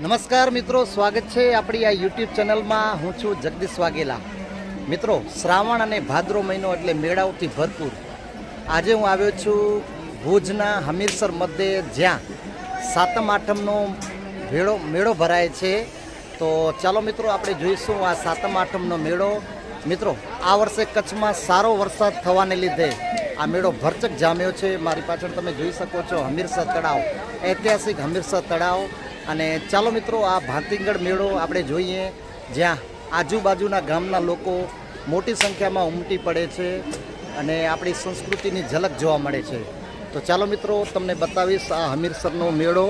નમસ્કાર મિત્રો, સ્વાગત છે આપણી આ યુટ્યુબ ચેનલમાં. હું છું જગદીશ વાઘેલા. મિત્રો, શ્રાવણ અને ભાદરો મહિનો એટલે મેળાઓથી ભરપૂર. આજે હું આવ્યો છું ભુજના હમીરસર મધ્યે, જ્યાં સાતમ આઠમનો મેળો મેળો ભરાય છે. તો ચાલો મિત્રો, આપણે જોઈશું આ સાતમ આઠમનો મેળો. મિત્રો, આ વર્ષે કચ્છમાં સારો વરસાદ થવાને લીધે આ મેળો ભરચક જામ્યો છે. મારી પાછળ તમે જોઈ શકો છો હમીરસર તળાવ. ઐતિહાસિક હમીરસર તળાવ. અને ચાલો મિત્રો, આ ભાતીગઢ મેળો આપણે જોઈએ, જ્યાં આજુબાજુના ગામના લોકો મોટી સંખ્યામાં ઉમટી પડે છે અને આપણી સંસ્કૃતિની ઝલક જોવા મળે છે. તો ચાલો મિત્રો, તમને બતાવીશ આ હમીરસરનો મેળો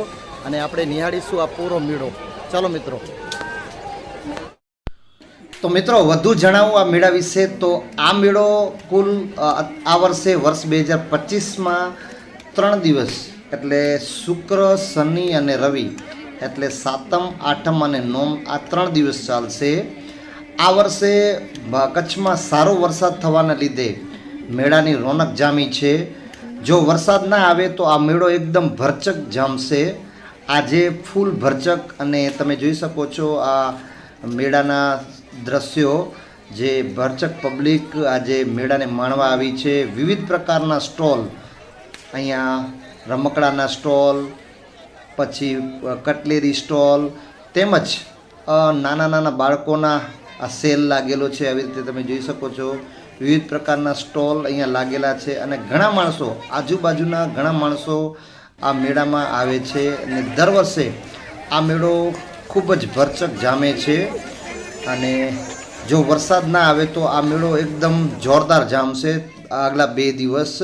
અને આપણે નિહાળીશું આ પૂરો મેળો. ચાલો મિત્રો. તો મિત્રો, વધુ જણાવું આ મેળા વિશે તો આ મેળો કુલ આ વર્ષે વર્ષ બે હજાર પચીસમાં ત્રણ દિવસ, એટલે શુક્ર, શનિ અને રવિ એટલે સાતમ, આઠમ અને નોમ આ ત્રણ દિવસ ચાલશે. આ વર્ષે કચ્છમાં સારો વરસાદ થવાના લીધે મેળાની રોનક જામી છે. જો વરસાદ ના આવે તો આ મેળો એકદમ ભરચક જામશે. આજે ફૂલ ભરચક અને તમે જોઈ શકો છો આ મેળાના દ્રશ્યો જે ભરચક પબ્લિક આજે મેળાને માણવા આવી છે. વિવિધ પ્રકારના સ્ટોલ, અહીંયા રમકડાના સ્ટોલ પછી કટલેરી સ્ટોલ તેમજ નાના નાના બાળકોના આ સેલ લાગેલો છે. આવી રીતે તમે જોઈ શકો છો. વિવિધ પ્રકારના સ્ટોલ અહીંયા લાગેલા છે અને ઘણા માણસો, આજુબાજુના ઘણા માણસો આ મેળામાં આવે છે અને દર વર્ષે આ મેળો ખૂબ જ ભરચક જામે છે. અને જો વરસાદ ના આવે તો આ મેળો એકદમ જોરદાર જામશે. આગલા બે દિવસ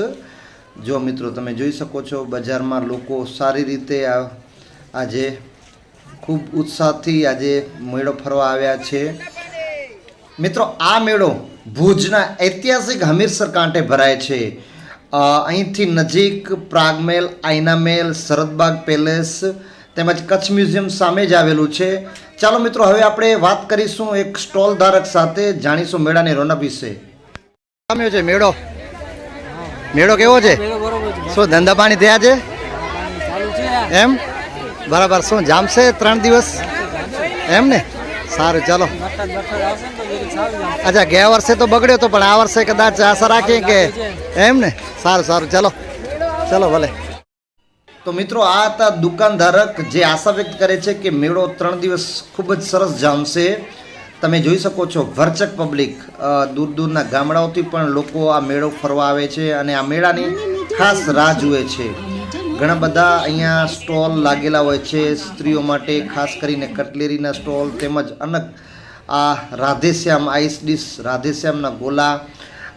જો મિત્રો તમે જોઈ શકો છો, બજારમાં લોકો સારી રીતે આ, આજે ખૂબ ઉત્સાહથી આજે મેળો ફરવા આવ્યા છે. મિત્રો, આ મેળો ભુજના ઐતિહાસિક હમીરસર કાંઠે ભરાય છે. અહીંથી નજીક પ્રાગમેલ આઈનામેલ, શરદબાગ પેલેસ તેમજ કચ્છ મ્યુઝિયમ સામે જ આવેલું છે. ચાલો મિત્રો, હવે આપણે વાત કરીશું એક સ્ટોલ ધારક સાથે. જાણીશું મેળાની રોનક વિશે. છે મેળો. મેળો કેવો છે? મેળો બરોબર છે. શું ધંધા પાણી થયા છે? એમ? બરાબર શું જામશે ત્રણ દિવસ? એમ ને? સારું ચાલો. અચ્છા ગયા વર્ષે તો બગડ્યો તો પણ આ વર્ષે કદાચ આશા રાખીએ કે એમ ને? સારું સારું ચાલો. ચાલો ભલે. તો મિત્રો આ હતા દુકાનધારક જે આશા વ્યક્ત કરે છે કે મેળો ત્રણ દિવસ ખૂબ જ સરસ જામશે. તમે જોઈ શકો છો વર્ચક પબ્લિક દૂર દૂરના ગામડાઓથી પણ લોકો આ મેળો ફરવા આવે છે અને આ મેળાની ખાસ રાહ જુએ છે. ઘણા બધા અહીંયા સ્ટોલ લાગેલા હોય છે સ્ત્રીઓ માટે ખાસ કરીને કટલેરીના સ્ટોલ તેમજ અનેક આ રાધેશ્યામ આઈસ ડીશ રાધેશ્યામના ગોલા.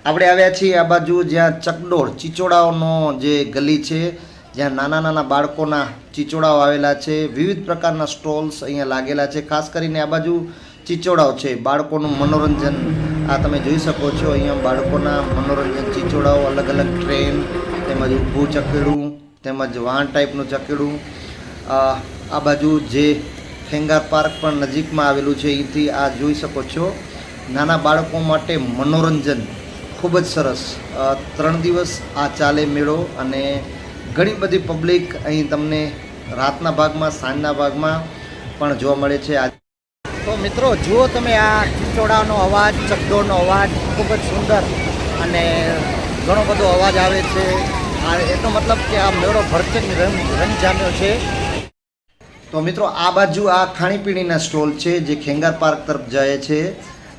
આપણે આવ્યા છીએ આ બાજુ જ્યાં ચકડોળ ચીચોડાઓનો જે ગલી છે જ્યાં નાના નાના બાળકોના ચીચોડાઓ આવેલા છે. વિવિધ પ્રકારના સ્ટોલ્સ અહીંયા લાગેલા છે. ખાસ કરીને આ બાજુ ચીચોડાઓ છે. બાળકોનું મનોરંજન, આ તમે જોઈ શકો છો. અહીંયા બાળકોના મનોરંજન ચીચોડાઓ, અલગ અલગ ટ્રેન, તેમજ ઊભું ચકેડું, તેમજ વાહન ટાઈપનું ચકેડું. આ બાજુ જે ખેંગાર પાર્ક પણ નજીકમાં આવેલું છે અહીંથી આ જોઈ શકો છો. નાના બાળકો માટે મનોરંજન ખૂબ જ સરસ. ત્રણ દિવસ આ ચાલે મેળો અને ઘણી બધી પબ્લિક અહીં તમને રાતના ભાગમાં, સાંજના ભાગમાં પણ જોવા મળે છે. આ તો મિત્રો, જુઓ તમે આ ચિચોડાનો અવાજ, ચકડોળનો અવાજ, ખૂબ જ સુંદર અને ઘણો બધો અવાજ આવે છે. આ એનો મતલબ કે આ મેળો ભરચક રંગ જામ્યો છે. તો મિત્રો, આ બાજુ આ ખાણીપીણીના સ્ટોલ છે, જે ખેંગાર પાર્ક તરફ જાય છે.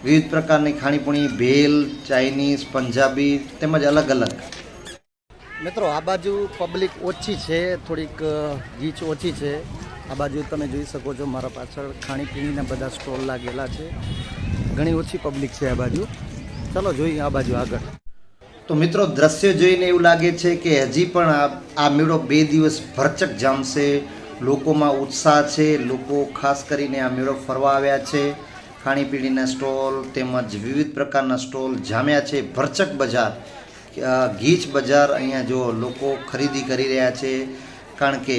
વિવિધ પ્રકારની ખાણીપીણી, ભેલ, ચાઇનીઝ, પંજાબી તેમજ અલગ અલગ. મિત્રો, આ બાજુ પબ્લિક ઓછી છે, થોડીક ગીચ ઓછી છે. આ બાજુ તમે જોઈ શકો છો મારા પાછળ ખાણીપીણીના બધા સ્ટોલ લાગેલા છે. ઘણી ઓછી પબ્લિક છે આ બાજુ. ચાલો જોઈએ આ બાજુ આગળ. તો મિત્રો, દ્રશ્ય જોઈને એવું લાગે છે કે હજી પણ આ મેળો બે દિવસ ભરચક જામશે. લોકોમાં ઉત્સાહ છે. લોકો ખાસ કરીને આ મેળો ફરવા આવ્યા છે. ખાણીપીણીના સ્ટોલ તેમજ વિવિધ પ્રકારના સ્ટોલ જામ્યા છે. ભરચક બજાર. ગીચ બજાર અહીંયા જો લોકો ખરીદી કરી રહ્યા છે. કારણ કે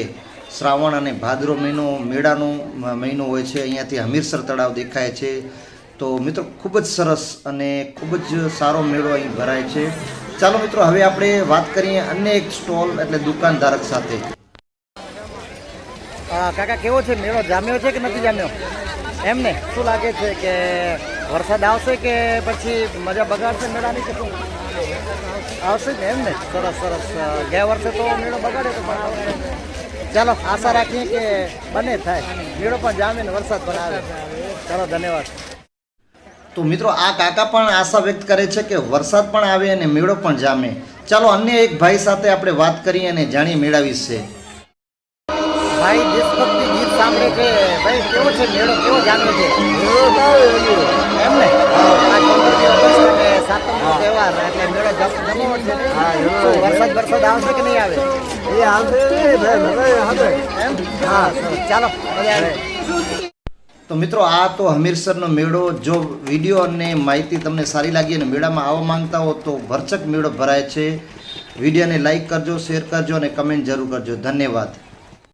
શ્રાવણ અને ભાદરો મહિનો, મેળાનો મહિનો હોય છે. અહીંયાથી હમીરસર તળાવ દેખાય છે. તો મિત્રો, ખૂબ જ સરસ અને ખૂબ જ સારો મેળો અહીં ભરાય છે. ચાલો મિત્રો, હવે આપણે વાત કરીએ અન્ય એક સ્ટોલ એટલે દુકાનધારક સાથે. કાકા, કેવો છે? મેળો જામ્યો છે કે નથી જામ્યો? એમ ને? શું લાગે છે કે વરસાદ આવશે કે પછી મજા બગાડશે મેળાની કે શું? આવશે ને એમ ને? સરસ સરસ. ગયા વર્ષે તો મેળો બગાડ્યો તો પણ ચાલો આશા રાખીએ કે બને થાય. મેળો પણ જામે ને વરસાદ પણ આવે. ચાલો ધન્યવાદ. તો મિત્રો આ કાકા પણ આશા વ્યક્ત કરે છે કે વરસાદ પણ આવે અને મેળો પણ જામે. ચાલો અન્ય એક ભાઈ સાથે આપણે વાત કરીએ અને જાણી મેળવી છે ભાઈ દેશભક્તિ ગીત સાંભળે છે. ભાઈ કેવો છે? મેળો કેવો જામે છે? એમ ને આ પંદરમી ઓગસ્ટ અને સાતમનો તહેવાર એટલે મેળો જમ- છે ને? વરસાદ વરસાદ આવશે કે નહીં આવે? એમ? હા ચાલો તો મિત્રો આ તો હમીરસરનો મેળો. જો વીડિયો અને માહિતી તમને સારી લાગી અને મેળામાં આવવા માંગતા હો તો ભરચક મેળો ભરાય છે. વિડીયોને લાઈક કરજો શેર કરજો અને કમેન્ટ જરૂર કરજો. ધન્યવાદ.